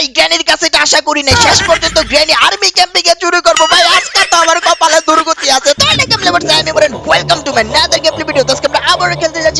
ভাই, জ্ঞানীর কাছে এটা আশা করি নাই। শেষ পর্যন্ত জ্ঞানী আর্মি ক্যাম্পে গিয়ে চুরি করব। ভাই, আজকে তো আমার কপালে দুর্গতি আছে। তো অনেক আমি বলেন ওয়েলকাম টু মাই নাদার আমরা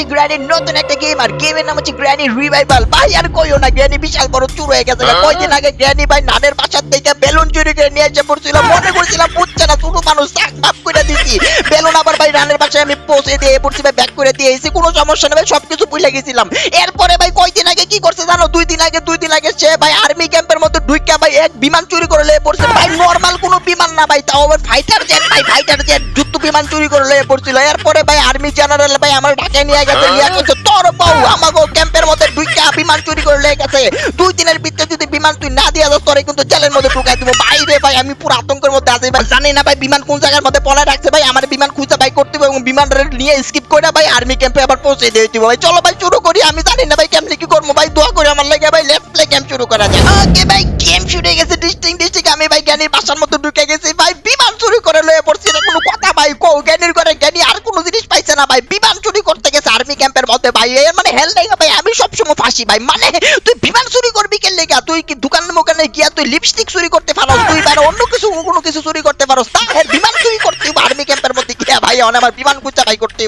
খেলতে গ্র্যানির নতুন একটা গেম আর গেমের নাম হচ্ছে গ্র্যানি রিভাইভাল ভাই আর কইও না গ্র্যানি বিশাল বড় চুর হয়ে গেছে। কয়দিন আগে গ্র্যানি ভাই নানের বাসার থেকে বেলুন চুরি করে নিয়ে এসে পড়ছিল। মনে করছিলাম বুঝছে না ছোট মানুষ চাক মাপ করে দিছি। বেলুন আবার ভাই রানের বাসায় আমি পৌঁছে দিয়ে পড়ছি ভাই ব্যাক করে দিয়ে এসেছি। কোনো সমস্যা নেই ভাই সবকিছু ভুলে গেছিলাম। এরপরে ভাই কয়দিন আগে কি করছে জানো? দুই দিন আগে দুই দিন আগে সে ভাই আর্মি ক্যাম্পের মধ্যে ঢুইকা ভাই এক বিমান চুরি করে লয়ে পড়ছে। ভাই নরমাল কোনো বিমান না ভাই তাও আবার ফাইটার জেট ভাই ফাইটার জেট যুদ্ধ বিমান চুরি করে লয়ে পড়ছিল। এরপরে ভাই আর্মি জেনারেল ভাই আমার ঢাকায় নিয়ে গেছে নিয়ে গেছে তোর বউ আমাকে ক্যাম্পের মধ্যে ঢুইকা বিমান চুরি করে লয়ে গেছে। দুই দিনের ভিতরে যদি বিমান তুই না দিয়া যাস তোরে কিন্তু জেলের মধ্যে ঢুকাই দিব। বাইরে ভাই আমি পুরো আতঙ্কের মধ্যে আছি ভাই জানি না ভাই বিমান কোন জায়গার মধ্যে পলা রাখছে ভাই আমার বিমান খুঁজে ভাই করতে হবে এবং বিমানটা নিয়ে স্কিপ করে ভাই আর্মি ক্যাম্পে আবার পৌঁছে দিয়ে দিব ভাই। চলো ভাই শুরু করি আমি জানি না ভাই কেমনে কি করব ভাই দোয়া করে আমার লাগে ভাই লেটস প্লে গেম শুরু করা যায় ওকে ভাই গেম শুরু হয়ে গেছে ডিস্টিং ডিস্টিং আমি ভাই জ্ঞানীর বাসার মধ্যে ঢুকে গেছি ভাই বিমান চুরি করে লয়ে পড়ছি কোনো কথা ভাই কো জ্ঞানীর করে জ্ঞানী আর কোনো জিনিস পাইছে না ভাই বিমান চুরি করতে গেছে আর্মি ক্যাম্পের মধ্যে ভাই, এর মানে হেল নাই ভাই। আমি সবসময় ফাঁসি ভাই। মানে তুই বিমান চুরি করবি কে লেগা? তুই কি দোকান মোকানে গিয়া তুই লিপস্টিক চুরি করতে পারোস? তুই বাইরে অন্য কিছু, কোনো কিছু চুরি করতে পারোস? তা বিমান চুরি করতে আর্মি ক্যাম্পের মধ্যে গিয়া ভাই। অনেক আমার বিমান কুচা ভাই করতে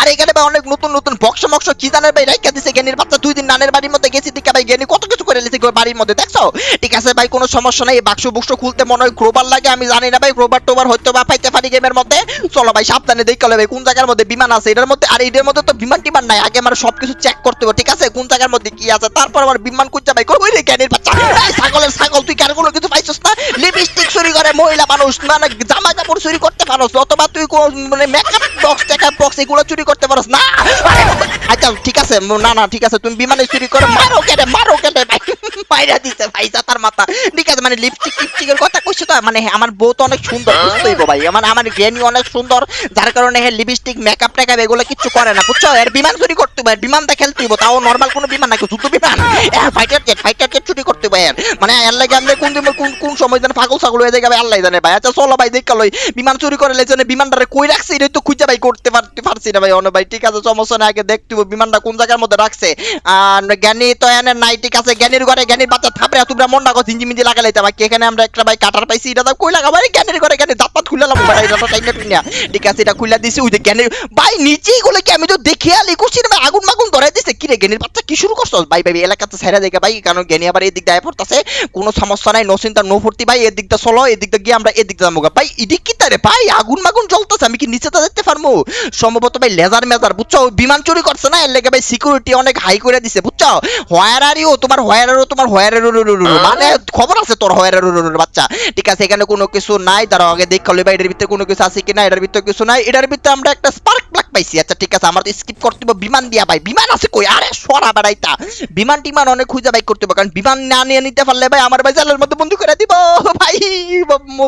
আর এখানে ভাই অনেক নতুন নতুন বক্স মক্স কি জানের ভাই? রাইখা দিছে জ্ঞানীর বাচ্চা। দুই দিন নানের বাড়ির মধ্যে গেছি দিকে ভাই। জ্ঞানী কত কিছু করে লেছে বাড়ির মধ্যে, দেখছ? ঠিক আছে ভাই, কোনো সমস্যা নাই। বাক্স বুক্স খুলতে মনে হয় ক্রোবার লাগে। আমি জানি না ভাই ক্রোবার টোবার হয়তো বা পাইতে পারি গেমের মধ্যে। চলো ভাই, সাবধানে দেখতে হবে কোন জায়গার মধ্যে বিমান আছে। এটার মধ্যে, আর এটার মধ্যে তো বিমান টিমান নাই, আগে আমার সবকিছু চেক করতে হবে, ঠিক আছে? কোন জায়গার মধ্যে কি আছে? তারপর আমার বিমান কুচা ভাই করব রে জ্ঞানীর বাচ্চা? ছাগলের ছাগল, তুই কার কোনো কিছু পাইছস না? লিপস্টিক চুরি করে মহিলা মানুষ মানে জামা কাপড় চুরি করতে পারোস, অথবা তুই কোন মানে মেকআপ বক্স টেকআপ বক্স এগুলো চুরি করতে পারোস না? আচ্ছা ঠিক আছে না না, ঠিক আছে, তুমি বিমানে চুরি করে মারো কেটে মারো কেটে, ভাই। পায়রা দিতে ভাই তার মাথা। ঠিক আছে মানে লিপস্টিক টিপস্টিকের কথা কইছো তো? মানে আমার বউ তো অনেক সুন্দর বুঝতে হইবো ভাই। আমার আমার জ্ঞানী অনেক সুন্দর, যার কারণে হ্যাঁ লিপস্টিক মেকআপ টেকআপ এগুলো কিচ্ছু করে না, বুঝছ? এর বিমান চুরি করতে হবে বিমানটা খেলতে হইব তাও নর্মাল কোনো বিমান নাকি যুদ্ধ বিমান। ফাইটার জেট ফাইটার জেট চুরি করতে এর। মানে লাগে আমরা কোন দিন কোন কোন সময় যেন পাগল ছাগল হয়ে যাবে আল্লাহ জানে ভাই। আচ্ছা চলো ভাই, দেখা লই। বিমান চুরি করে লেজনে বিমানটারে কই রাখছে? এটা তো খুঁজে ভাই করতে পারতে পারছি না ভাই অন্য ভাই। ঠিক আছে, সমস্যা না আগে দেখতে বিমানটা কোন জায়গার মধ্যে রাখছে। আর জ্ঞানী তো এনে নাই, ঠিক আছে, জ্ঞানীর ঘরে জ্ঞানীর বাচ্চা থাপড়ে, তোমরা মন রাখো ঝিঞ্জি মিঞ্জি লাগাইতে ভাই এখানে আমরা একটা ভাই কাটার পাইছি, এটা দাও কই লাগাবো? এই জ্ঞানীর ঘরে জ্ঞানী দাঁত খুলে লাগাবো, ভাই, এটা টাইম না ঠিক আছে, এটা খুলে দিছি, ওই যে জ্ঞানীর ভাই, নিচেই গুলো কি আমি তো দেখে আলি কুছি না আগুন মাগুন ধরাই দিছে। কি রে জ্ঞানীর বাচ্চা কি শুরু করছস? ভাই ভাই এলাকাতে ছেড়ে দেখে ভাই কারণ জ্ঞানী আবার এই দিক দিয়ে পড়তাছে। কোনো সমস্যা নাই নো চিন্তা নো ফুর্তি ভাই এদিক দিয়ে চলো এদিক দিয়ে গিয়ে আমরা এদিক দিয়ে যাব ভাই এদিক কি তারে? ভাই আগুন মাগুন জ্বলতেছে আমি কি নিচে তো দেখতে পারব সম্ভবত ভাই লেজার মেজার বুঝছ? বিমান চুরি করছে না এর লেগে ভাই সিকিউরিটি অনেক হাই করে দিছে বুঝছ? হোয়ার আর ইউ তোমার হোয়ার আর তোমার হোয়ার মানে খবর আছে তোর হোয়ার আর বাচ্চা? ঠিক আছে এখানে কোনো কিছু নাই তারা আগে দেখ ভাই এটার ভিতরে কোনো কিছু আছে কিনা এটার ভিতরে কিছু নাই এটার ভিতরে আমরা একটা স্পার্ক পাইছি। আচ্ছা ঠিক আছে আমার তো স্কিপ করতে হবে বিমান দিয়া ভাই, বিমান আছে কই? আরে, সরা বেড়াইতা বিমান টিমান অনেক খুঁজে ভাই করতে হবে, কারণ বিমান না নিয়ে নিতে পারলে ভাই আমার ভাই জালের মধ্যে বন্ধু করে দিব। ভাই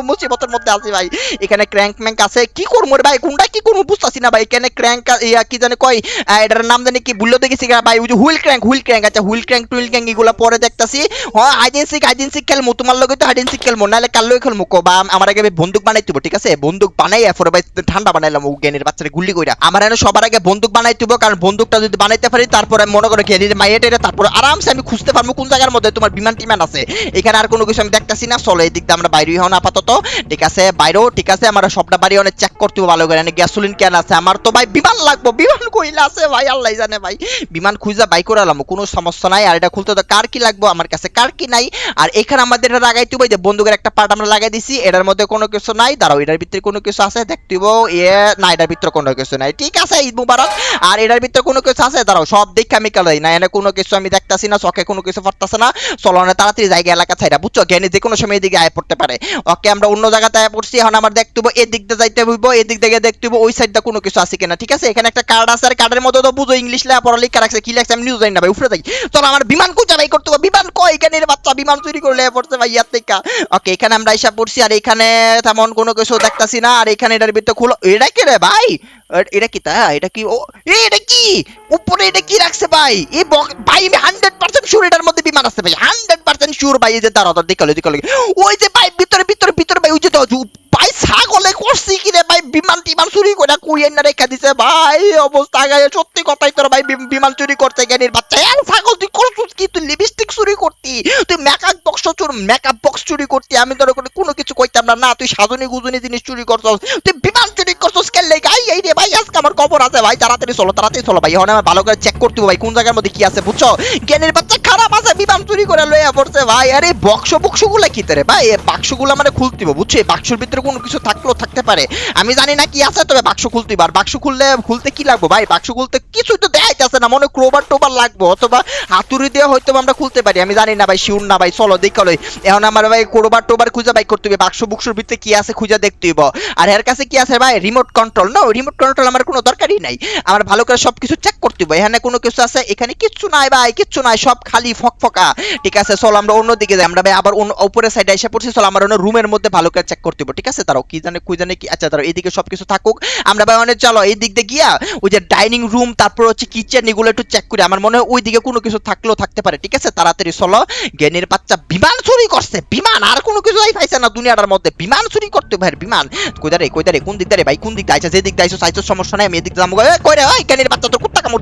মুসিবতের মধ্যে আছি ভাই। এখানে ক্র্যাঙ্ক ম্যাঙ্ক আছে। কি করব রে ভাই? কোনটা কি করব বুঝতেছি না ভাই। এখানে ক্র্যাঙ্ক ইয়া, কি জানে কয়? এটার নাম জানি কি ভুললে দেখেছি ভাই। ওই যে হুইল ক্র্যাঙ্ক হুইল ক্র্যাঙ্ক। আচ্ছা হুইল ক্র্যাঙ্ক, টুইল ক্র্যাঙ্ক এগুলো পরে দেখতাছি। হ্যাঁ আইডেন্সিক আইডেন্সিক খেলমু। তোমার লগে তো আইডেন্সিক খেলমু, নাহলে কাল লগে খেলমু? কো বা আমার আগে বন্দুক বানাই দিব, ঠিক আছে? বন্দুক বানাই এরপরে ভাই ঠান্ডা বানাইলাম, ও জ্ঞানের বাচ্চারে গুলি কইরা। আমার এনে সবার আগে বন্দুক বানাই দিব কারণ বন্দুকটা যদি বানাইতে পারি তারপরে আমি মনে করে জ্ঞানের মাইয়েটের তারপরে আরামসে আমি খুঁজতে পারব কোন জায়গার মধ্যে তোমার বিমান টিমান আছে। এখানে আর কোনো কিছু আমি দেখতাছি না চলো এই দিক দিয়ে আমরা বাইরে হন আপাতত। ঠিক আছে বাইরেও ঠিক আছে আমার সবটা বাড়ি অনেক চেক করতে হবে ভালো করে। এনে গ্যাসোলিন কেন আছে আমার তো ভাই বিমান লাগবো বিমান কইলা আছে ভাই আল্লাহ জানে ভাই। বিমান খুঁজা বাই করে আলাম কোনো সমস্যা নাই। আর এটা খুলতে তো কার কি লাগবো আমার কাছে কার কি নাই। আর এখানে আমাদের এটা লাগাইতে হবে যে বন্দুকের একটা পার্ট আমরা লাগাই দিছি এটার মধ্যে কোনো কিছু নাই। দাঁড়াও এটার ভিতরে কোনো কিছু আছে? দেখতে হইবো, এ না এটার ভিতরে কোনো কিছু নাই ঠিক আছে, ঈদ মুবারক। আর এটার ভিতরে কোনো কিছু আছে? দাঁড়াও, সব দেখে আমি কালাই না, এনে কোনো কিছু আমি দেখতাছি না, চোখে কোনো কিছু পড়তাছে না। চলো না তাড়াতাড়ি জায়গা এলাকা ছাইরা বুঝছ? জ্ঞানী যে কোনো সময় এদিকে আয় পড়তে পারে। ওকে, আমরা অন্য জায়গাতে আয় পড়ছি। এখন আমার দেখতে হইবো, এদিক দিয়ে যাইতে হইব, এদিক থেকে দেখতে হইবো, ওই সাইডটা কোনো কিছু আছে কিনা, ঠিক আছে? এখানে একটা কার্ড আছে, আর কার্ডের মধ্যে তো বুঝো ইংলিশ লেখা পড়া লেখা রাখছে, কি লেখছে আমি নিউজ জানি না ভাই উপরে যাই। চলো, আমার বিমান কোচা ভাই করতে হবে বিমান কই? এখানের বাচ্চা বিমান চুরি করে লেগে পড়ছে ভাই, ইয়ার থেকে। ওকে, এখানে আমরা এসে পড়ছি, আর এখানে তেমন কোনো কিছু দেখতাছি না, আর এখানে এটার ভিতরে খুলো এটা কি রে ভাই? এটা কি তা? এটা কি ও এটা কি? উপরে এটা কি রাখছে ভাই? এই ভাই, আমি হান্ড্রেড পার্সেন্ট শুর এটার মধ্যে বিমান আছে ভাই। হান্ড্রেড পার্সেন্ট শুর ভাই, এই যে দাঁড়াও দেখাল দেখাল ওই যে ভাই, ভিতরে ভিতরে ভিতরে ভাই, ওই যে ভাই, ছাগলে করছি কি রে ভাই? বিমান টিমান চুরি করে কুইয়ের না রেখা দিছে ভাই। অবস্থা গায়ে সত্যি কথাই তোর ভাই বিমান চুরি করতে জ্ঞানীর বাচ্চা আর ছাগল, তুই করছিস কি? তুই লিপস্টিক চুরি করতি? তুই মেকআপ বক্স চুর মেকআপ বক্স চুরি করতি? আমি তোর কোনো- কিছু কইতাম না। না, তুই সাজনি গুজনি জিনিস চুরি করছস। তুই বিমান চুরি করছস কেন লেগে? আই এই রে ভাই, আজকে আমার কবর আছে ভাই। তাড়াতাড়ি চলো তাড়াতাড়ি চলো ভাই। এখন আমার ভালো করে চেক করতে ভাই, কোন জায়গার মধ্যে কি আছে, বুঝছ? জ্ঞানীর বাচ্চা খারাপ আছে, বিমান চুরি করে লইয়া পড়ছে ভাই। আরে বক্স বক্সগুলা কি রে ভাই? বাক্সগুলো মানে খুলতে হবে, বুঝছ? এই বাক্সের ভিতরে কোনো কিছু থাকলেও থাকতে পারে। আমি জানি না কি আছে, তবে বাক্স খুলতে আর বাক্স খুললে, খুলতে কি লাগবে ভাই? বাক্স খুলতে কিছুই তো দেখাইতেছে না। মনে ক্রোবার টোবার লাগবে, অথবা হাতুড়ি দিয়ে হয়তো আমরা খুলতে পারি। আমি জানি না ভাই শিউর না ভাই, চলো দেখো লই। এখন আমার ভাই ক্রোবার টোবার খুঁজে ভাই করতে হবে। বাক্স বুক্সের ভিতরে কি আছে খুঁজে দেখতে হইব। আর এর কাছে কি আছে ভাই? রিমোট কন্ট্রোল না রিমোট কন্ট্রোল আমার কোনো দরকারই নাই। আমার ভালো করে সবকিছু চেক করতে হবে এখানে কোনো কিছু আছে? এখানে কিচ্ছু নাই ভাই, কিচ্ছু নাই। সব খালি ফকফকা। ঠিক আছে, চলো আমরা অন্যদিকে যাই। আমরা ভাই আবার অন্য উপরের সাইডে এসে পড়ছি। চলো আমার অন্য রুমের মধ্যে ভালো করে চেক করতে হবে ঠিক আছে? তারাও কি জানে, কই জানে কি আচ্ছা তারাও এদিকে সবকিছু থাকুক। আমরা ভাই অনেক চলো এই দিক দিয়ে গিয়া ওই যে ডাইনিং রুম তারপর হচ্ছে কিচেন এগুলো একটু চেক করি। আমার মনে হয় ওই দিকে কোনো কিছু থাকলেও থাকতে পারে, ঠিক আছে? তাড়াতাড়ি চলো। জ্ঞানীর বাচ্চা বিমান চুরি করছে, বিমান! আর কোনো কিছু পাইছে না দুনিয়াটার মধ্যে। বিমান চুরি করতে ভাই বিমান! কইদারে কইদারে কোন দিক দারে, ভাই, কোন দিক দাইছে যে দিক দাইছো চাইছো সমস্যা নাই, আমি এদিক এই কই রে, ওই জ্ঞানীর বাচ্চা তোর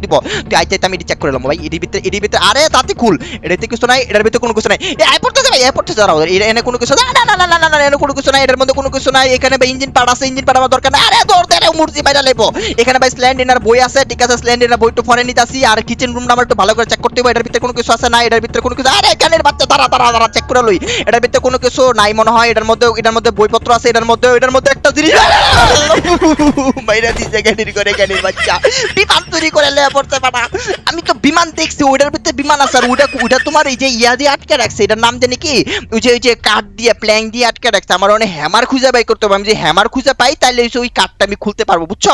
দিব। তুই আইতে আমি চেক করে ভাই এর ভিতরে এর ভিতরে, আরে তাতে খুল এটাতে কিছু নাই, এটার ভিতরে কোনো কিছু নাই। আই ভাই আই এর- এনে কোনো কিছু না না না না না না এনে কোনো কিছু নাই, এটার মধ্যে কোনো কিছু নাই, এখানে ভাই ইঞ্জিন আছে ইঞ্জিন দরকার নাই। আরে দৌড় দে লেবো এখানে ভাই বই আছে, ঠিক আছে বই ফরে আর কিচেন রুমটা আমার একটু ভালো করে চেক করতে হবে, এটার ভিতরে কোনো কিছু আছে না, এটার ভিতরে কোনো কিছু আরে এখানের বাচ্চা, দাঁড়া দাঁড়া দাঁড়া চেক করে লই। এটার ভিতরে কোনো কিছু নাই মনে হয়, এটার মধ্যে এটার মধ্যে বইপত্র আছে, এটার মধ্যে এটার মধ্যে একটা জিনিস জ্ঞানীর করে জ্ঞানীর বাচ্চা। চুরি করে লেয়া পড়তে পারা আমি তো বিমান দেখছি, ওইটার ভিতরে বিমান আছে, আর ওইটা ওইটা তোমার এই যে ইয়া দিয়ে আটকে রাখছে, এটার নাম জানি কি? ওই যে ওই যে কাঠ দিয়ে প্ল্যাং দিয়ে আটকে রাখছে। আমার অনেক হ্যামার খুঁজে বাই করতে হবে। আমি যে হ্যামার খুঁজে পাই তাহলে ওই কাঠটা আমি খুলতে পারব, বুঝছ?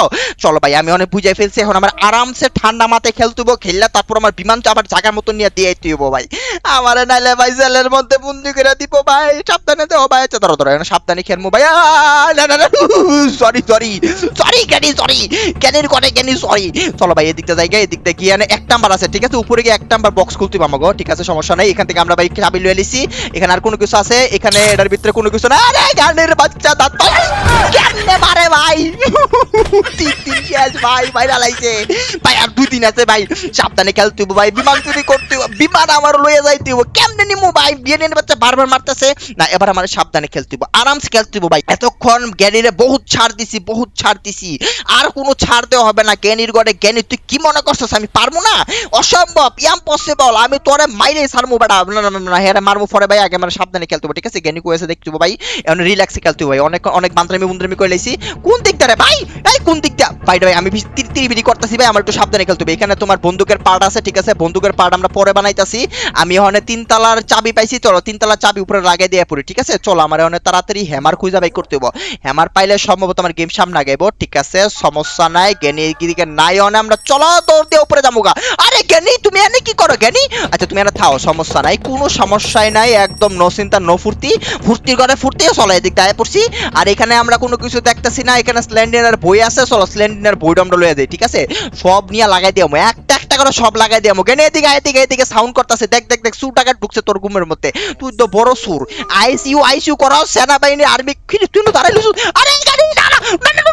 চলো ভাই, আমি অনেক বুঝাই ফেলছি। এখন আমার আরামসে ঠান্ডা মাথায় খেলতে খেললে তারপর আমার বিমানটা আবার জায়গার মতো নিয়ে দিয়ে দিব ভাই। আমার নাইলে ভাই জেলের মধ্যে বন্দি করে দিব ভাই। সাবধানে দেও ভাই আচ্ছা ধরো সাবধানে খেলব ভাই। না না sorry sorry sorry Gyani sorry জ্ঞানীর করে জ্ঞানী সরি চলো ভাই, এদিকটা জায়গা এদিকটা গিয়ে এক নাম্বার আছে, ঠিক আছে? উপরে গিয়ে এক নাম্বার বক্স খুলতে হবে আমাকে ঠিক আছে? সমস্যা এখান থেকে আমরা ভাই চাবি লয়ে এখানে আর কোনো কিছু আছে? এখানে এটার ভিতরে কোনো কিছু না? আরে, গানের বাচ্চা, দাঁত কেমনে মারে ভাই? আর বিমান আমার কেমনে ভাই? বাচ্চা বারবার মারতেছে। না, এবার আমার সাবধানে বহুত ছাড় দিছি, বহুত ছাড় দিছি। আর কোনো ছাড় দেওয়া হবে না, জ্ঞানীর গড়ে। জ্ঞানী, তুই কি মনে করছিস আমি পারব না। অসম্ভব ইম্পসিবল আমি তোরে মাইরে সারমু বেটা। না না না মারমু পরে ভাই আগে আমার সাবধানে খেলতে হবে, ঠিক আছে? জ্ঞানী কয়েছে দেখতে ভাই, এখন রিল্যাক্সে খেলতে হবে ভাই অনেক অনেক বান্দ্রামি বুন্দরামি করে লাইছি। কোন দিক ভাই? এই কোন দিকটা ভাই আমি তিরিবিরি করতেছি ভাই, আমার একটু সাবধানে খেলতে হবে। এখানে তোমার বন্দুকের পার্ট আছে, ঠিক আছে? বন্দুকের পার্ট আমরা পরে বানাইতাছি। আমি ওখানে তিন তালার চাবি পাইছি, চলো তিন তালার চাবি উপরে লাগাই দিয়ে পড়ি, ঠিক আছে? চলো, আমার তাড়াতাড়ি হ্যামার করতে হইব। হ্যামার পাইলে সম্ভবত আমার গেম সামনে আগাইবো, ঠিক আছে? সমস্যা নাই জ্ঞানী দিকে নাই অনে আমরা চলো উপরে গা। আরে জ্ঞানী তুমি এনে কি করো জ্ঞানী আচ্ছা তুমি এনে থাও, সমস্যা নাই, কোনো সমস্যাই নাই, একদম নো চিন্তা নো ফুর্তি। ফুর্তির ঘরে ফুর্তি চলো, এদিক দায় পড়ছি। আর এখানে আমরা কোনো কিছু দেখতেছি না, এখানে স্ল্যান্ডিনার বই আছে, চলো স্ল্যান্ডিনার বইটা আমরা লয়ে যাই ঠিক আছে সব নিয়ে লাগাই দিয়ামো একটা একটা করে সব লাগাই দিয়ামো কেন এদিকে এদিকে এদিকে সাউন্ড করতেছে দেখ দেখ দেখ সুর টাকা ঢুকছে তোর ঘুমের মধ্যে তুই তো বড় সুর আইসিইউ আইসিইউ করাও সেনাবাহিনী আর্মি খিলি তুই আরে না না,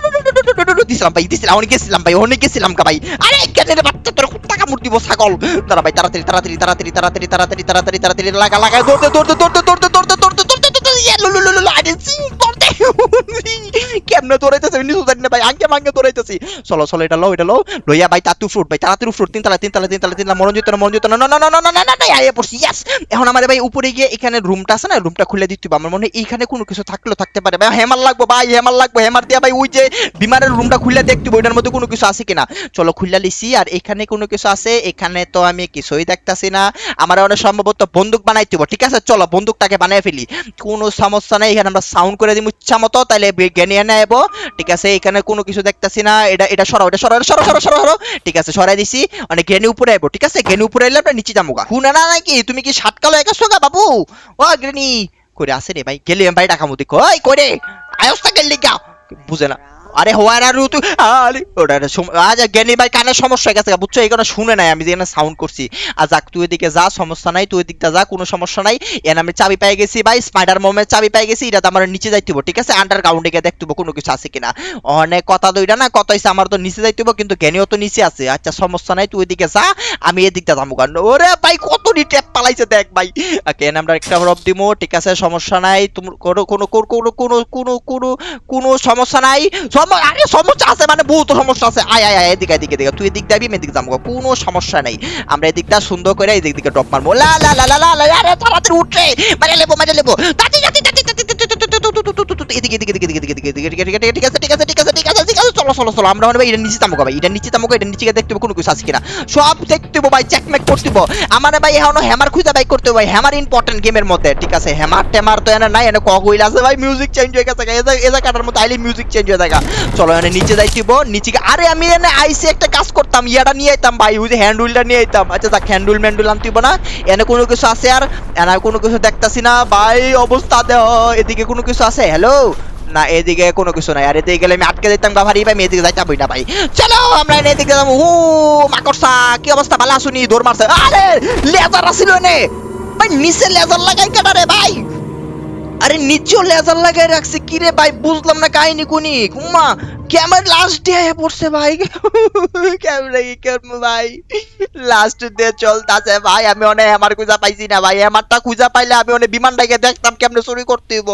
দিছিলাম ভাই দিছিলাম অনেক গেছিলাম ভাই অনেক গেছিলাম কা ভাই আরে কেন বাচ্চা তোর টাকা দিব ছাগল দাঁড়া ভাই তাড়াতাড়ি তাড়াতাড়ি তাড়াতাড়ি তাড়াতাড়ি তাড়াতাড়ি তাড়াতাড়ি তাড়াতাড়ি লাগা লাগা দৌড়তে দৌড়তে দৌড়তে দৌড়তে দৌড়তে দৌড়তে দৌড়তে দৌড়তে ইয়ে লু লু লু লু আরে সি কেমনে দৌড়াইতেছে? আমি জানি না ভাই। আঙ্কে মাঙ্কে দৌড়াইতেছি। চলো চলো, এটা এটা লইয়া ভাই তাতু ফ্রুট ভাই ফ্রুট তিন তালা তিন তালা তিন তালা তিন তালা না না। না না না না না না আইয়া পড়ছি ইয়েস এখন ভাই উপরে গিয়ে এখানে রুমটা আছে না রুমটা খুলে দিতে আমার মনে এইখানে কোনো কিছু থাকলেও থাকতে পারে। ভাই হেমার লাগবো, ভাই হেমার লাগবো হেমার দিয়া ভাই, ওই যে রুমটা দেখতে ওইটার মধ্যে কোনো কিছু আছে কিনা? চলো, খুলে লিছি, আর এখানে কোনো কিছু আছে? এখানে তো আমি কিছুই দেখতাছি না। আমার অনেক সম্ভবত বন্দুক বানাইতে ঠিক আছে? চলো, বন্দুকটাকে বানিয়ে ফেলি। কোনো সমস্যা নাই, এখানে আমরা সাউন্ড করে ইচ্ছা মতো তাহলে জ্ঞানিয়া নেব ঠিক আছে, এখানে কোনো কিছু দেখতেছি না, এটা এটা সরাও এটা সরাও সরো সরো সরাও ঠিক আছে, সরাই দিছি মানে জ্ঞানী উপরে আইবো, ঠিক আছে? জ্ঞানী উপরে এলে আমরা নিচে যাব গা হুনা না নাকি, তুমি কি সাতকালো একা সোগা, বাবু? ও, জ্ঞানী। করে আসে রে ভাই গেলি ভাই ডাকামুদি কই করে আয়স্তা গেলি গা বুঝে না। আরে হোয়ার আর তুই আরে, ওটা আজ জ্ঞানী ভাই কানে সমস্যা গেছে বুঝছ? এই কারণে শুনে নাই আমি যেখানে সাউন্ড করছি। আর যাক, তুই এদিকে যা, সমস্যা নাই, তুই এদিকটা যা, কোনো সমস্যা নাই। এন আমি চাবি পেয়ে গেছি ভাই স্পাইডার মোমের চাবি পেয়ে গেছি, এটা তো আমার নিচে যাইতে হবে ঠিক আছে? আন্ডারগ্রাউন্ডে গিয়ে দেখতে কোনো কিছু আছে কিনা। অনেক কথা তো না কত হয়েছে আমার তো নিচে যাইতে হবে কিন্তু জ্ঞানীও তো নিচে আছে। আচ্ছা সমস্যা নাই, তুই এদিকে যা, আমি এদিকটা যাব কারণ ওরে ভাই, কত ট্যাপ পালাইছে, দেখ ভাই। ওকে, এন আমরা একটা রব দিমো, ঠিক আছে? সমস্যা নাই, তোমার কোনো কোনো কোনো কোনো কোনো কোনো সমস্যা নাই। আরে সমস্যা আছে মানে বহুত সমস্যা আছে আয় আয় আয় এদিকে এদিকে এদিকে তুই এদিক যাবি আমি এদিক যাব কোনো সমস্যা নাই আমরা এদিকটা সুন্দর করে এদিক দিকে ড্রপ মারবো লা লা লা লা লা লা আরে তাড়াতাড়ি উঠে মারে লেবো মারে লেবো তাড়াতাড়ি তাড়াতাড়ি এদিকে এদিকে এদিকে এদিকে এদিকে এদিকে এদিকে ঠিক আছে ঠিক আছে ঠিক আছে চলো চলো চলো, আমরা মানে এটা নিচে তামুক ভাই এটা নিচে তামুক এটা নিচে দেখতে কোনো কিছু আছে কিনা। সব দেখতে হবে ভাই চেকমেক করতে আমার ভাই এখনও হ্যামার খুঁজে ভাই করতে ভাই হ্যামার ইম্পর্টেন্ট গেমের মধ্যে, ঠিক আছে? হ্যামার ট্যামার তো এনে নাই, এনে কক হইল আছে ভাই মিউজিক চেঞ্জ হয়ে গেছে এজা কাটার মতো আইলে মিউজিক চেঞ্জ হয়ে যায় চলো, এনে নিচে যাইতে হবে নিচে আরে, আমি এনে আইসি একটা কাজ করতাম, ইয়াটা নিয়ে আইতাম ভাই, ওই যে হ্যান্ড হুইলটা নিয়ে আইতাম। আচ্ছা যাক হ্যান্ড হুইল ম্যান্ডুল আনতে না। এনে কোনো কিছু আছে আর? এনে কোনো কিছু দেখতাছি না। ভাই, অবস্থা দেহ এদিকে কোনো কিছু আছে? হ্যালো না, এদিকে কোনো কিছু নাই। আর এদিকে গেলে আমি আটকে দিতাম গা ভাই, আমি এদিকে যাইতাম না ভাই। চলো, আমরা এদিকে যাব। ও মাকড়সা, কি অবস্থা? ভালো আসুনি দৌড় মারছে। আরে, লেজার আসিল নে ভাই, নিচে লেজার লাগাই কাটারে ভাই? আরে, নিচেও লেজার লাগাই রাখছে। কি রে ভাই, বুঝলাম না কাহিনী, কোনি। উমা ক্যামেরা লাস্ট ডে পড়ছে ভাই? ক্যামেরা কি করব ভাই? লাস্ট ডে চলতাছে ভাই, আমি অনেক আমার খুঁজা পাইছি না ভাই। আমারটা খুঁজা পাইলে আমি অনেক বিমান ডাকে দেখতাম কেমনে চুরি করতে হইব।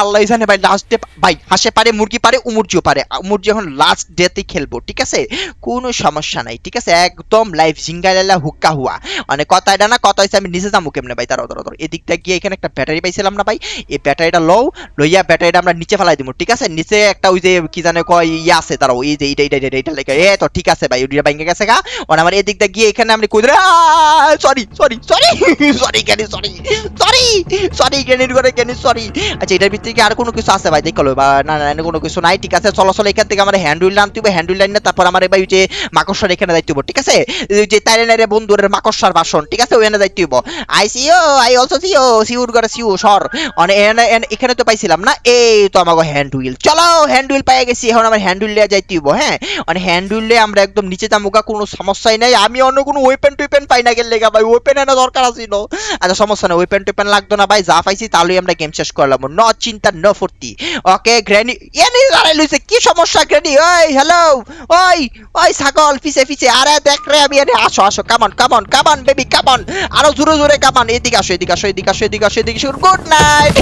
আল্লাহ জানে ভাই লাস্ট ডে ভাই, হাসে পারে, মুরগি পারে, উমুরজিও পারে। উমুরজি এখন লাস্ট ডেতে খেলব, ঠিক আছে? কোনো সমস্যা নাই, ঠিক আছে? একদম লাইফ জিঙ্গালালা হুক্কা হুয়া। মানে কথা এটা না, কথা হয়েছে আমি নিচে যাব কেমনে ভাই? তারা ধরো এদিকটা গিয়ে এখানে একটা ব্যাটারি পাইছিলাম না ভাই। এই ব্যাটারিটা লও, লইয়া ব্যাটারিটা আমরা নিচে ফেলাই দিব ঠিক আছে? নিচে একটা ওই যে কি জানে কয় আছে তারা এই যে, এইটা এইটা এইটা লেখা। এ, তো ঠিক আছে ভাই ওইটা ভাঙ্গে গেছে গা। মানে আমার এদিকটা গিয়ে এখানে আমি কই sorry sorry sorry sorry Gyani sorry sorry sorry জ্ঞানীর করে জ্ঞানী সরি আচ্ছা এটার ভিতরে কি আর কোনো কিছু আছে ভাই? দেখল বা, না না কোনো কিছু নাই, ঠিক আছে? চলো চলো, এখান থেকে আমার হ্যান্ড হুইল আনতে হবে হ্যান্ড হুইল আনলে তারপর আমার ভাই ওই যে মাকড়সার এখানে যাইতে ঠিক আছে? ওই যে তাইরে নাইরে বন্ধুর মাকড়সার বাসন, ঠিক আছে? ওখানে যাইতে হবে। I see oh I also see oh sure করে সিউ সর। এনে- এখানে তো পাইছিলাম না, এই তো আমাকে হ্যান্ড হুইল চলো হ্যান্ড হুইল পাই গেছি, এখন আমার হ্যান্ড হুইল লিয়ে যাইতে হইব হ্যাঁ? মানে হ্যান্ড হুইল আমরা একদম নিচে যামুকা কোনো সমস্যাই নাই। আমি অন্য কোনো ওয়েপেন টুইপেন পাই না গেলে ভাই। ওয়েপেন এনে দরকার আছিল আচ্ছা সমস্যা নেই ওয়েপেন টুইপেন লাগতো না, ভাই। যা পাইছি তাহলেই আমরা গেম শেষ করলাম। ন চিন্তা ন ফুর্তি। ওকে গ্র্যানি এনে দাঁড়াই লইছে, কি সমস্যা গ্র্যানি ওই হ্যালো ওই ওই ছাগল, পিছে পিছে। আরে, দেখ রে আমি এনে, আসো আসো come on come on come on baby come on আরও জোরে জোরে কামন এদিকে আসো এদিকে আসো এদিকে আসো এদিকে আসো এদিকে আসো। গুড নাইট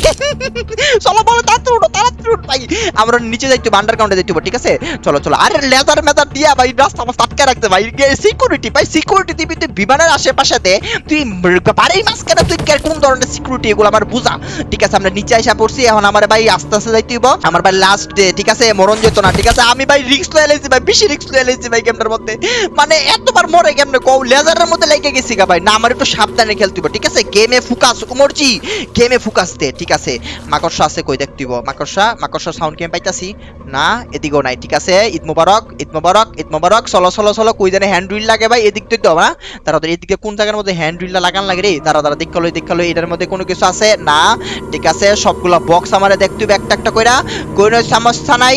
চলো, বলো, তাড়াতাড়ি উঠো তাড়াতাড়ি উঠো, ভাই। আমরা নিচে যাইতে আন্ডারগ্রাউন্ডে যাইতে ঠিক আছে? চলো চলো। আরে লেজার মেজার দিয়া ভাই, রাস্তা আমার আটকে রাখতে ভাই। সিকিউরিটি ভাই সিকিউরিটি দিবি তুই বিমানের আশেপাশেতে, তুই বাড়ির মাঝখানে তুই কোন ধরনের সিকিউরিটি এগুলো আমার বুঝা? ঠিক আছে, আমরা নিচে এসে পড়ছি, এখন আমার ভাই আস্তে আস্তে যাইতে হইব। আমার ভাই লাস্ট ডে ঠিক আছে? মরণ যেত না, ঠিক আছে? আমি ভাই রিস্ক লয়ে এলাইছি ভাই, বেশি রিস্ক লয়ে এলাইছি ভাই গেমটার মধ্যে। মানে এতবার মরে কেমনে কও? লেজারের মধ্যে লেগে গেছি গা ভাই। না, আমার একটু সাবধানে খেলতে হইব, ঠিক আছে? গেমে ফোকাস উমরজি গেমে ফোকাস দে, ঠিক আছে? মাকড়সা আছে কই দেখতে মাকড়সা মাকড়সা সাউন্ড কেম পাইতাছি? না এদিকেও নাই, ঠিক আছে? ঈদ মোবারক ঈদ মোবারক ঈদ মোবারক, চলো চলো চলো, কই জানে হ্যান্ড হুইল লাগে ভাই, এদিক তো না তারা তো এদিকে কোন জায়গার মধ্যে হ্যান্ড হুইলটা লাগান লাগে রে? তারা তারা দেখাল দেখাল এটার মধ্যে কোনো কিছু আছে? না, ঠিক আছে, সবগুলা বক্স আমারে দেখতে হবে একটা একটা কইরা। কোনো সমস্যা নাই।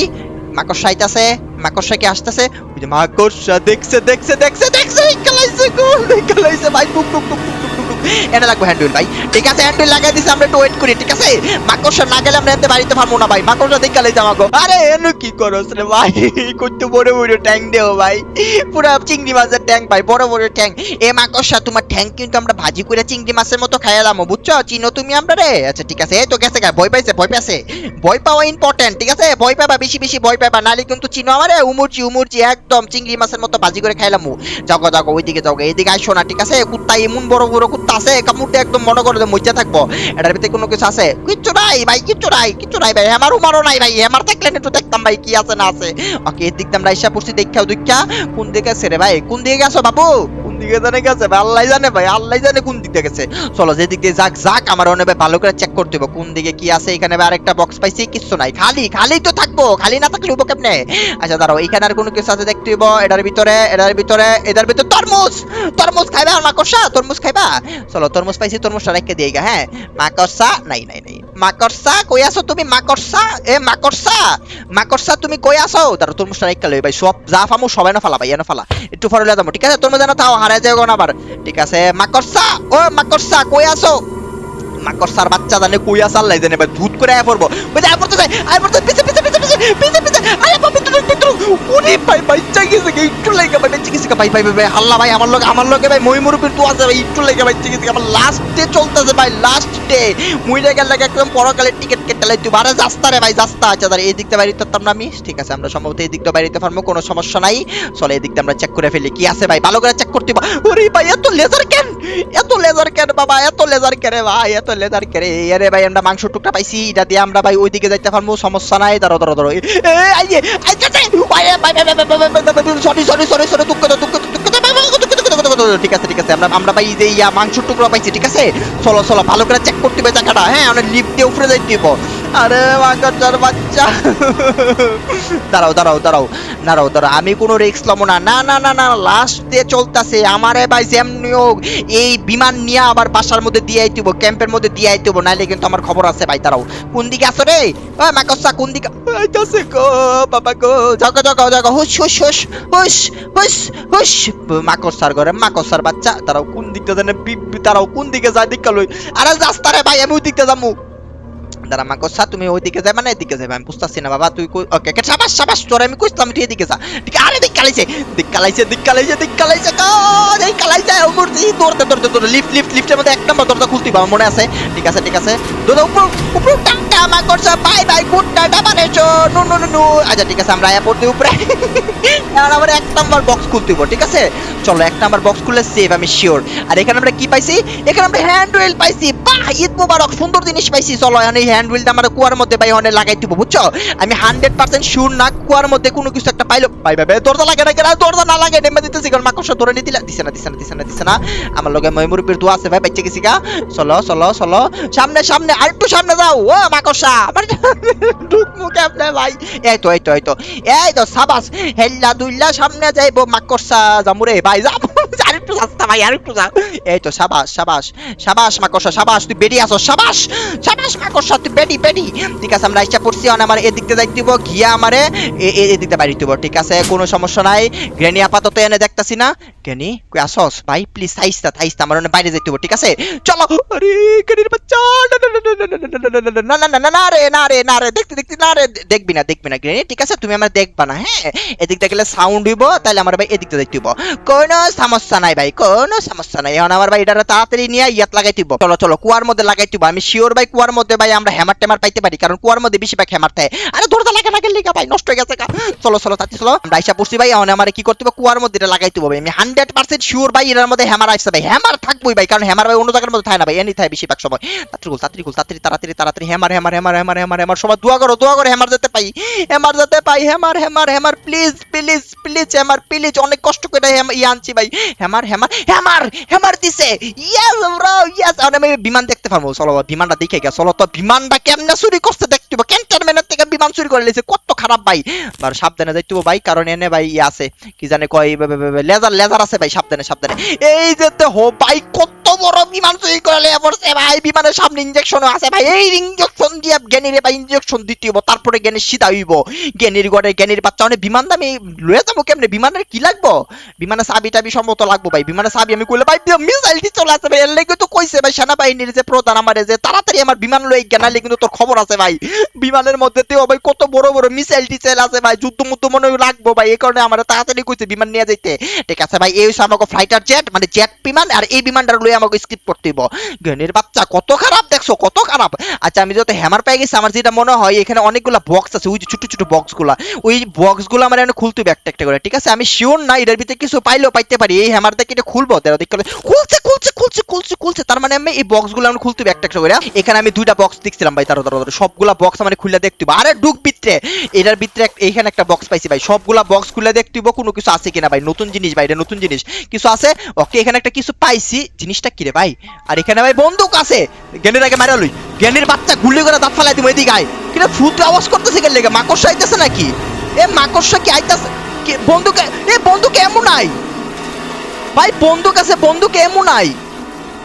মাকড়সা আইতাছে, মাকড়সা কি আসতেছে? ওই যে মাকড়সা দেখছে দেখছে দেখছে দেখছে কালাইছে গো কালাইছে ভাই টুক টুক টুক টুক। এটা লাগবে হ্যান্ডেল ভাই। ঠিক আছে হ্যান্ডেল লাগাই দিছি, আমরা একটু ওয়েট করি, ঠিক আছে? মাকড়সা না গেলে আমরা এতে বাড়িতে পারব না, ভাই। মাকড়সা দেখে কালাই আমাকে আরে, এনু কি করছ রে ভাই? কত বড় বড় ট্যাঙ্ক দেও, ভাই। পুরো চিংড়ি মাছের ট্যাঙ্ক ভাই, বড় বড় ট্যাঙ্ক এ মাকড়সা, তোমার ট্যাঙ্ক কিন্তু আমরা ভাজি করে চিংড়ি মাছের মতো খাইলাম বুঝছ? চিনো তুমি আমরা রে? আচ্ছা ঠিক আছে, এই তো গেছে ভয় পাইছে ভয় পাইছে। ভয় পাওয়া ইম্পর্টেন্ট ঠিক আছে? ভয় পাবা, বেশি বেশি ভয় পাবা, নালে কিন্তু চিনো আমারে, উমুরচি উমুরচি, একদম চিংড়ি মাছের মতো ভাজি করে খাইলাম যাও যাও ওইদিকে যাও এইদিকে আইসো না, ঠিক আছে? কুত্তা, এমন বড় বড় কুত্তা আছে কামুটে একদম মনে করে যে মজ্জা থাকব। এটার ভিতরে কোনো কিছু আছে? কিচ্ছু নাই ভাই, কিচ্ছু নাই কিচ্ছু নাই ভাই আমার উমারও নাই ভাই আমার থাকলে একটু দেখতাম ভাই, কি আছে না আছে? ওকে এদিক দিক দিয়ে আমরা ইসা পড়ছি দেখাও দেখা কোন দিকে আছে রে ভাই, কোন দিকে গেছো বাবু দিকে জানে গেছে? ভাই, আল্লাহ জানে ভাই, আল্লাহ জানে কোন দিক গেছে। চলো দিয়ে যাক যাক, আমার অনেক ভালো করে চেক করতে হবে কোন দিকে কি আছে। এখানে আরেকটা বক্স পাইছি নাই। খালি খালি তো থাকব, খালি না থাকলে আচ্ছা দাঁড়াও, এখানে আর কোনো কিছু আছে দেখতে হইব? এটার ভিতরে এটার ভিতরে এটার ভিতরে তরমুজ! তরমুজ খাইবা মাকড়সা? তরমুজ খাইবা? চলো, তরমুজ পাইছি, তরমুজটা রেখে দিয়ে হ্যাঁ? মাকড়সা, নাই নাই নাই। মাকড়সা, কই আছো তুমি? মাকড়সা? এ, মাকড়সা! মাকড়সা, তুমি কই আছো? তার তরমুজটা রাইকা লই ভাই, সব যা ফামু, সবাই না ফালা ভাই এনে ফালা। একটু ফরলে ঠিক আছে? তরমুজ না তাও হারায় যাব না আবার। ঠিক আছে, মাকড়সা, ও মাকড়সা, কই আছো? মাকড়সার বাচ্চা জানে কই আছে লাই জানে ভাই ধুত করে আয় পড়ব। বুঝে আয় পড়তে আয় পড়তে পিছে পিছে পিছে পিছে পিছে পিছে এই দিকটা আমরা সম্ভবত এই দিকটা বাইরে পারব, কোনো সমস্যা নাই। এই আমরা চেক করে ফেলি, কি আছে ভাই? ভালো করে চেক করতে ভাই, এত লেজার কেন? এত লেজার কেন বাবা? এত লেজার কেন ভাই? এত লেজার কেন আরে ভাই, আমরা মাংস টুকটা পাইছি। এটা দিয়ে আমরা ভাই ওইদিকে যাইতে পারব, সমস্যা নাই। দাঁড়ো দাঁড়ো দাঁড়ো এ আইয়ে ঠিক আছে ঠিক আছে আমরা আমরা ভাই যে ইয়া মাংস টুকরো পাইছি ঠিক আছে চলো চলো ভালো করে চেক করতে হবে জায়গাটা হ্যাঁ অনেক লিপ দিয়ে উপরে দিব আরে বাচ্চার বাচ্চা দাঁড়াও দাঁড়াও দাঁড়াও দাঁড়াও দাঁড়াও আমি কোনো রিস্ক লবো না। না না না না লাস্ট দিয়ে চলতেছে। আমারে ভাই যেমনি হোক এই বিমান নিয়ে আবার বাসার মধ্যে দিয়ে আইতেব ক্যাম্পের মধ্যে দিয়ে আইতেব নাইলে কিন্তু আমার খবর আছে ভাই, দাঁড়াও। কোন দিকে আসো রে? ও মাকসা কোন দিকে? আইতাছে গো, বাবা গো জাগো জাগো জাগো হুস হুস হুস হুস হুস হুস মাকসার ঘরে মাকসার বাচ্চা তারাও কোন দিকটা জানে তারাও কোন দিকে যায় দিকা লই আরে রাস্তা রে ভাই, আমি ওই দিকটা যামু। দাঁড়া মাকসা তুমি ওইদিকে যাবে না এদিকে যাবে আমি বুঝতেছি না বাবা, তুই ওকে সাবাস সাবাস চোর আমি কইতাম তুই এদিকে যা। ঠিক আরে, দিক কালাইছে দিক কালাইছে দিক কালাইছে দিক কালাইছে। মুরতি দৌড়তে দৌড়তে দৌড়তে লিফট লিফট লিফটের মধ্যে এক নম্বর দরজা খুলতে মনে আছে? ঠিক আছে ঠিক আছে। দৌড়া উপর উপর বাই বাই গুড টাটা আচ্ছা ঠিক আছে, আমরা উপরে এক নাম্বার বক্স খুলতে ঠিক আছে? চলো, এক নাম্বার বক্স সেভ আমি শিওর আর এখানে আমরা কি পাইছি? এখানে আমরা হ্যান্ড রেল পাইছি। বাহ, ঈদ মুবারক, সুন্দর জিনিস পাইছি। চলো, এখন এই হ্যান্ড রেলটা আমরা কুয়ার মধ্যে ভাই অনেক লাগাই দিব, বুঝছ? আমি হান্ড্রেড পার্সেন্ট শিওর না, কুয়ার মধ্যে কোনো কিছু একটা পাইলো পাই ভাই দরজা লাগে না? কেন দরজা না লাগে দিতেছি, কারণ মাকড়সা ধরে নিতে দিছে না দিছে না দিছে না দিছে না। আমার লগে দোয়া আছে, ভাই গেছি গা চলো চলো চলো। সামনে সামনে আর একটু সামনে যাও। ও, মাকড়সা। আমার ঢুক মুখে আপনি ভাই? এই তো এই তো এই তো। এই তো, সাবাস। হেল্লা দুইল্লা সামনে যাইবো, মাকড়সা। জামুরে ভাই সাবাস সাবাস সাবাস তুই সাবাস সাবাস তুই বেডি ঠিক আছে, আমরা ইচ্ছা গিয়া আমারে দিব ঠিক আছে? কোনো সমস্যা নাই। গ্রেনি আপাতত এনে দেখতাছি না। কই আসস ভাই প্লিজ আমার অনেক বাইরে দিব ঠিক আছে চলো আরে গ্রেনির বাচ্চা না না না না না রে না রে না রে দেখতে দেখতে না রে দেখবি না দেখবি না গ্রেনি ঠিক আছে তুমি আমার দেখবা না হ্যাঁ এদিক সাউন্ড হইব তাহলে আমার ভাই দেখতে হইব কোনো সমস্যা নাই ভাই কোনো সমস্যা নাই এখন আমার ভাই এটা তাড়াতাড়ি নিয়ে ইয়াত লাগাই দিব চলো চলো কুয়ার মধ্যে লাগাই দিব আমি শিওর ভাই কুয়ার মধ্যে ভাই আমরা হ্যামার পাইতে পারি কারণ কুয়ার মধ্যে বেশিরভাগ হ্যামার থাকে আরে দরজা লাগা না গেলে ভাই নষ্ট হয়ে গেছে। চলো চলো তাতে চলো আমরা আইসা পড়ছি ভাই এখন আমার কি করতে হবে কুয়ার মধ্যে এটা লাগাই দিব হান্ড্রেড পার্সেন্ট শিওর ভাই এর মধ্যে হ্যামার আসছে ভাই। হ্যামার থাকবোই ভাই, কারণ হ্যামার ভাই অন্য জায়গার মধ্যে থাকে না ভাই এনি থাকে বেশিরভাগ সময়। তাড়াতাড়ি গুল তাড়াতাড়ি গুল তাড়াতাড়ি তাড়াতাড়ি তাড়াতাড়ি hammer hammer hammer hammer hammer hammer সবাই দোয়া করো দোয়া করো হ্যামার যেতে পাই। হ্যামার যেতে পাই hammer hammer hammer please please please hammer please অনেক কষ্ট করে ই আনছি ভাই। হ্যামার হ্যামার হ্যামার হ্যামার দিছে। ইয়েস ব্রো ইয়েস আর আমি বিমান দেখতে পারব চলো, বিমানটা দেখে গেছে চলো, তো বিমানটা কেমনে চুরি করছে দেখতে ক্যান্টনমেন্টের থেকে বিমান চুরি করে লিছে কত খারাপ ভাই। আর সাবধানে যাইতে ভাই, কারণ এনে ভাই ইয়ে আছে। কি জানে কয় লেজার লেজার আছে ভাই, সাবধানে সাবধানে। এই যে হো ভাই, কত বড় বিমান তৈরি করে লিয়ে পড়ছে ভাই, বিমানের সামনে ইঞ্জেকশনও আছে ভাই। এই ইনজেকশন দিয়ে জ্ঞানীরে ভাই ইনজেকশন দিতে হইব, তারপরে জ্ঞানী সিধা হইব। জ্ঞানীর ঘরে জ্ঞানীর বাচ্চা অনেক বিমান দামি লয়ে যাব কেমনে? বিমানের কি লাগবো? বিমানের চাবি টাবি সম্ভবত লাগবো ভাই। বিমানের চাবি আমি কইলে, ভাই মিসাইল দি চলে ভাই, এর লেগে তো কইছে ভাই, সেনাবাহিনীর যে প্রধান আমারে যে তাড়াতাড়ি আমার বিমান লই গেনালে কিন্তু তোর খবর আছে ভাই। বিমানের মধ্যে তেও ভাই কত বড় বড় মিসাইল টিসাইল আছে ভাই, যুদ্ধ মুদ্ধ মনে হয় লাগবো ভাই, এই কারণে আমার তাড়াতাড়ি কইছে বিমান নিয়ে যাইতে। ঠিক আছে ভাই, এই হচ্ছে আমাকে ফ্লাইটার জেট মানে জেট বিমান, আর এই বিমানটা লই আমাকে স্কিপ করতে হইব। গেনের বাচ্চা, কত খারাপ দেখছ, কত খারাপ। আচ্ছা আমি যত হ্যামার পেয়ে গেছি, আমার যেটা মনে হয়, এখানে অনেকগুলো বক্স আছে, ওই যে ছোট ছোট বক্সগুলা ওই বক্সগুলো আমার এখানে খুলতে হবে একটা একটা করে, ঠিক আছে? আমি শিওর না, এটার ভিতরে কিছু পাইলেও পাইতে পারি, এই হ্যামার দেখে এটা খুলবো দেখো দেখতে খুলছে খুলছে খুলছে খুলছে খুলছে তার মানে আমি এই বক্সগুলো আমি খুলতে একটা একটা করে। এখানে আমি দুইটা বক্স দেখছিলাম ভাই, তার তার সবগুলা বক্স মানে খুলে দেখতে আরে ডুক ভিতরে এটার ভিতরে এইখানে একটা বক্স পাইছি ভাই। সবগুলা বক্স খুলে দেখতে কোনো কিছু আছে কিনা ভাই। নতুন জিনিস ভাই, এটা নতুন জিনিস। কিছু আছে? ওকে, এখানে একটা কিছু পাইছি। জিনিসটা কি রে ভাই? আর এখানে ভাই বন্দুক আছে! জ্ঞানের আগে মারা লই। জ্ঞানের বাচ্চা গুলি করে দাঁত ফালাই দিব এদিকে আয়। কিনা ফুট আওয়াজ করতেছে কেন লেগে মাকড়সা আইতেছে নাকি? এ মাকড়সা কি আইতাছে? বন্দুক এ বন্দুক এমন নাই ভাই, বন্দুক আছে, বন্দুক এমন নাই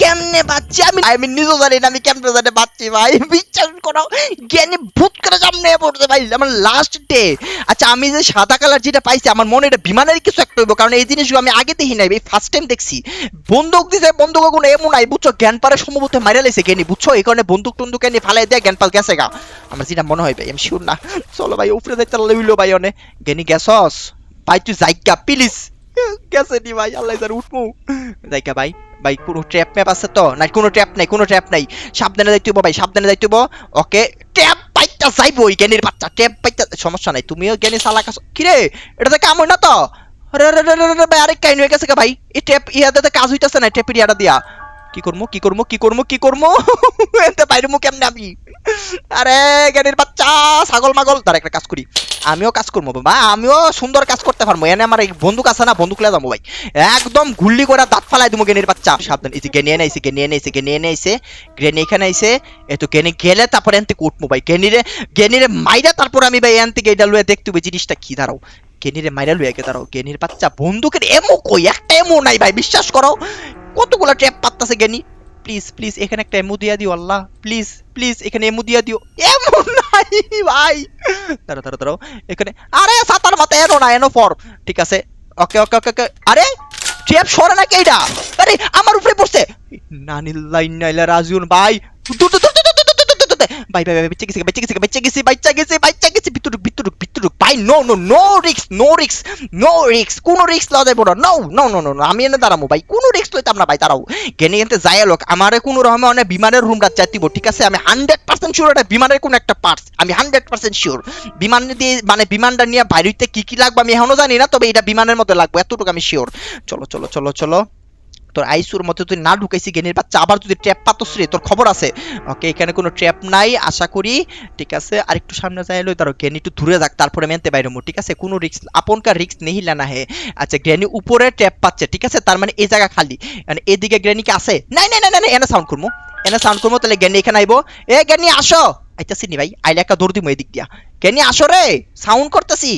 কেমনে বাচ্চি? আমি আমি নিজেও জানি না, আমি কেমনে জানি বাচ্চি ভাই। বিশ্বাস করো, জ্ঞানী ভূত করে সামনে পড়ছে ভাই, আমার লাস্ট ডে আচ্ছা আমি যে সাদা কালার যেটা পাইছি, আমার মনে এটা বিমানের কিছু একটা হইব, কারণ এই জিনিসগুলো আমি আগে দেখি নাই, এই ফার্স্ট টাইম দেখছি। বন্দুক দিছে, বন্দুক কোনো এমন নাই, বুঝছ? জ্ঞান পারে সম্ভবত মারা লাইছে জ্ঞানী, বুঝছ? এই কারণে বন্দুক টন্দুক এনে ফালাই দেয় জ্ঞান পাল গেছে গা। আমার যেটা মনে হয় ভাই, আমি শিওর না। চলো ভাই, উপরে দেখতে লইলো ভাই অনে। জ্ঞানী, গেছস? ভাই, তুই যাইগা প্লিজ গেছে নি ভাই, আল্লাহ জান উঠমু। যাইগা ভাই। ভাই কোনো ট্র্যাপ ম্যাপ আছে তো না কোনো ট্র্যাপ নাই কোনো ট্র্যাপ নাই সাবধানে যাইতে ভাই সাবধানে যাইতে ওকে ট্র্যাপ পাইতা যাইবো ওই জ্ঞানীর বাচ্চা ট্র্যাপ পাইতা সমস্যা নাই তুমিও জ্ঞানী চালাক কিরে এটা তো কাম হয় না তো আরে আরে আরে আরে, আরে, ভাই আরেক কাহিনী হয়ে গেছে ভাই এই ট্র্যাপ ইয়াতে কাজ হইতাছে না ট্র্যাপের ইয়াটা দিয়া কি করব কি করব কি করব কি করব বাইরে মুখ কেমনে আমি? আরে, জ্ঞানীর বাচ্চা, ছাগল মাগল। তার একটা কাজ করি। আমিও কাজ করব বাবা আমিও সুন্দর কাজ করতে পারব এনে আমার এই বন্দুক আছে না, বন্দুক লে যাব ভাই। একদম গুল্লি করে দাঁত ফালাই দেবো গেনির বাচ্চা। সাবধান, এই যে গেনিয়ে নাইছে গেনিয়ে নাইছে গেনিয়ে নাইছে গ্রেনি এখানে আইছে। এ তো গেনি গেলে তারপরে এন থেকে উঠবো ভাই। গেনিরে গেনিরে মাইরা তারপর আমি ভাই এন থেকে এটা লুয়ে দেখতে হবে, জিনিসটা কি? দাঁড়াও। গেনিরে মাইরা লুয়ে গে দাঁড়াও। গেনির বাচ্চা, বন্দুকের এমো কই? একটা এমো নাই ভাই, বিশ্বাস করো। কতগুলো ট্র্যাপ পাত্তাছে গেনি প্লিজ প্লিজ এখানে একটা এমু দিয়া দিও, আল্লাহ। প্লিজ প্লিজ এখানে এমু দিয়া দিও। এমন নাই, ভাই। দাঁড়াও দাঁড়াও দাঁড়াও। এখানে আরে, সাতার মাথা, এনো না, এনো ফর ঠিক আছে? ওকে ওকে ওকে ওকে। আরে ট্র্যাপ সরে নাকি এইটা আরে, আমার উপরে পড়ছে। নানিল্লাই নাইলা রাজুন ভাই। দূর দূর। দূর। ভাই ভাই ভাই বেঁচে গেছি বেঁচে গেছি বেঁচে গেছি বাচ্চা গেছি বাচ্চা গেছি ভিতরুক ভিতরুক ভিতরুক ভাই নো নো নো রিক্স নো রিক্স নো রিক্স কোনো রিক্স লওয়া যাবে না। নো নো নো নো আমি এনে দাঁড়াবো ভাই, কোনো রিক্স লইতাম না ভাই, দাঁড়াও। গেনে গেতে যাই লোক, আমারে কোনো রকমে অনেক বিমানের রুমটা চাইতিব ঠিক আছে? আমি হান্ড্রেড পার্সেন্ট শিওর এটা বিমানের কোনো একটা পার্টস আমি হান্ড্রেড পার্সেন্ট শিওর বিমান দিয়ে মানে বিমানটা নিয়ে বাইরেতে কি কি লাগবে আমি এখনও জানি না, তবে এটা বিমানের মধ্যে লাগবে, এতটুকু আমি শিওর চলো চলো চলো চলো। তোর আইসুর মধ্যে তুই না ঢুকাইছি গেনের বাচ্চা আবার যদি ট্র্যাপ পাতস রে, তোর খবর আছে? ওকে এখানে কোনো ট্র্যাপ নাই, আশা করি, ঠিক আছে? আর একটু সামনে যাই, লই তারও জ্ঞানী একটু দূরে যাক, তারপরে মেনতে বাইরে ঠিক আছে? কোনো রিস্ক আপনকার রিস্ক নেহিলা না হে। আচ্ছা গ্র্যানি উপরে ট্র্যাপ পাচ্ছে, ঠিক আছে? তার মানে এই জায়গা খালি। মানে এদিকে গ্র্যানি কি আছে? নাই নাই নাই নাই এনে সাউন্ড করব এনে সাউন্ড করব তাহলে জ্ঞানী এখানে আইবো। এ, জ্ঞানী আসো! আইতা চিনি ভাই, আইলে একটা দৌড় দিব এদিক দিয়া। জ্ঞানী আসো রে! সাউন্ড করতেছি।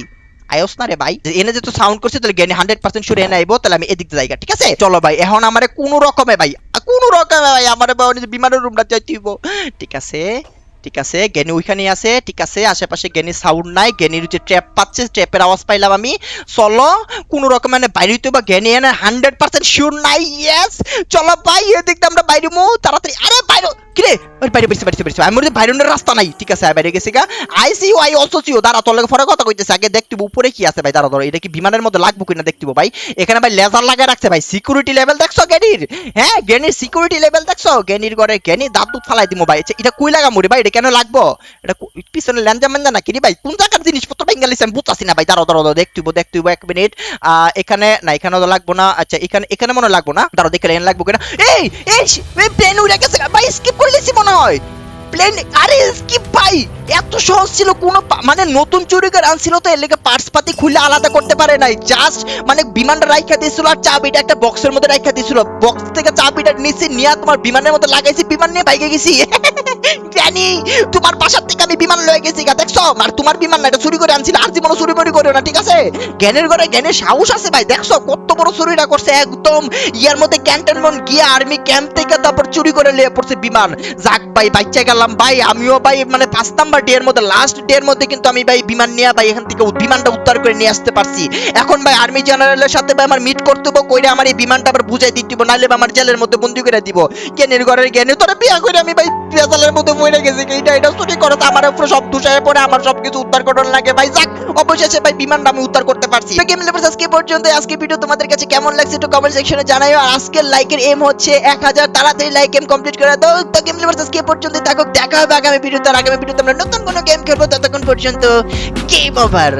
আয়স না রে ভাই। এনে যেহেতু সাউন্ড করছে, তাহলে জ্ঞানী হান্ড্রেড পার্সেন্ট সুরে এনে আইবো, তাহলে আমি এদিক জায়গা ঠিক আছে? চলো ভাই, এখন আমার কোনো রকমে ভাই, কোনো রকমে ভাই, আমার বিমানের রুমটা চাইতে হইব। ঠিক আছে? ঠিক আছে, জ্ঞানী ওইখানে আছে, ঠিক আছে, আশেপাশে জ্ঞানী সাউন্ড নাই, জ্ঞানীর যে ট্র্যাপ পাচ্ছে ট্র্যাপের আওয়াজ পাইলাম আমি। চলো, কোনো রকম মানে বাইরে হইতে বা জ্ঞানী এনে হান্ড্রেড পার্সেন্ট শিওর নাই ইয়েস চলো ভাই এদিক দিয়ে আমরা বাইরে মো, তাড়াতাড়ি। আরে, বাইরে, কিরে? বাইরে বেরিয়েছে বেরিয়েছে বেরিয়েছে। আমি বাইরের রাস্তা নাই। ঠিক আছে, বাইরে গেছে গা। I see you I also see you দাঁড়া, তোর লাগে ফরে কথা কইতেছে। আগে দেখতে উপরে কি আছে ভাই, দাঁড়া, ধরো। এটা কি বিমানের মধ্যে লাগবো কিনা দেখতে ভাই। এখানে ভাই লেজার লাগায় রাখছে ভাই। সিকিউরিটি লেভেল দেখছ গেনির হ্যাঁ গেনির সিকিউরিটি লেভেল দেখছ? গেনির ঘরে গেনি দাঁত দুধ ফালাই দিমো ভাই। এটা- কই লাগামু রে ভাই? কেন লাগবো? এটা পিছনে ল্যাঞ্জা ম্যাঞ্জা না কিনি ভাই? কোন জায়গার জিনিসপত্র ভাই ইংলিশ আমি বুঝতেছি না ভাই? দাঁড়ো দাঁড়ো দেখতে দেখতে এক মিনিট এখানে, না এখানে লাগবো না। আচ্ছা এখানে এখানে মনে লাগবো না? দাঁড়ো দেখে লাগবো কিনা। এই এই প্লেন উড়ে গেছে। ভাই স্কিপ করে মনে হয়। প্লেন আরে স্কিপ ভাই? এত সহজ ছিল কোনো মানে নতুন চুরি করে আনছিল তো, এর লেগে পার্টস পাতি খুলে আলাদা করতে পারে নাই। জাস্ট মানে বিমানটা রাইখা দিয়েছিল আর চাবিটা একটা বক্সের মধ্যে রাইখা দিয়েছিল। বক্স থেকে চাবিটা নিচে নিয়ে তোমার বিমানের মধ্যে লাগাইছি, বিমান নিয়ে বাইকে গেছি। জানি, তোমার বাসার থেকে আমি বিমান লয়ে গেছি গা, দেখছ? আর তোমার বিমান না, এটা চুরি করে আনছিল, আর জীবনও চুরি করে করো না, ঠিক আছে? জ্ঞানের ঘরে জ্ঞানের সাহস আছে ভাই, দেখছ? কত বড় চুরিটা করছে, একদম ইয়ার মধ্যে ক্যান্টনমেন্ট গিয়ে আর্মি ক্যাম্প থেকে তারপর চুরি করে লিয়ে পড়ছে বিমান। যাক ভাই বাচ্চা গেলাম ভাই, আমিও ভাই মানে পাঁচ নাম্বার ডে এর মধ্যে লাস্ট ডে এর মধ্যে কিন্তু আমি ভাই বিমান নিয়ে ভাই এখান থেকে বিমানটা উদ্ধার করে নিয়ে আসতে পারছি। এখন ভাই আর্মি জেনারেলের সাথে ভাই আমার মিট করতে হব, কইরে আমার এই বিমানটা আবার বুঝাই দিতে হব নাহলে আমার জেলের মধ্যে বন্দি করে দিব। জ্ঞানের ঘরের জ্ঞানী তোরা বিয়া করে আমি ভাই পেজালের মধ্যে পড়ে গেছি এইটা এটা চুরি করে তো, আমার উপরে সব দোষায় পড়ে, আমার সবকিছু উদ্ধার করার লাগে। ভাই, যাক, অবশেষে ভাই বিমানটা আমি উদ্ধার করতে পারছি। গেম লেভার্স আজকে পর্যন্ত? আজকে ভিডিও তোমাদের কাছে কেমন লাগছে একটু কমেন্ট সেকশনে জানাইও। আর আজকের লাইকের এম হচ্ছে এক হাজার, তাড়াতাড়ি লাইক এম কমপ্লিট করে দাও। তো গেম লেভার্স আজকে পর্যন্ত থাকুক দেখা হবে আগামী ভিডিওতে। আর আগামী ভিডিওতে আমরা নতুন কোনো গেম খেলব, ততক্ষণ পর্যন্ত গেম ওভার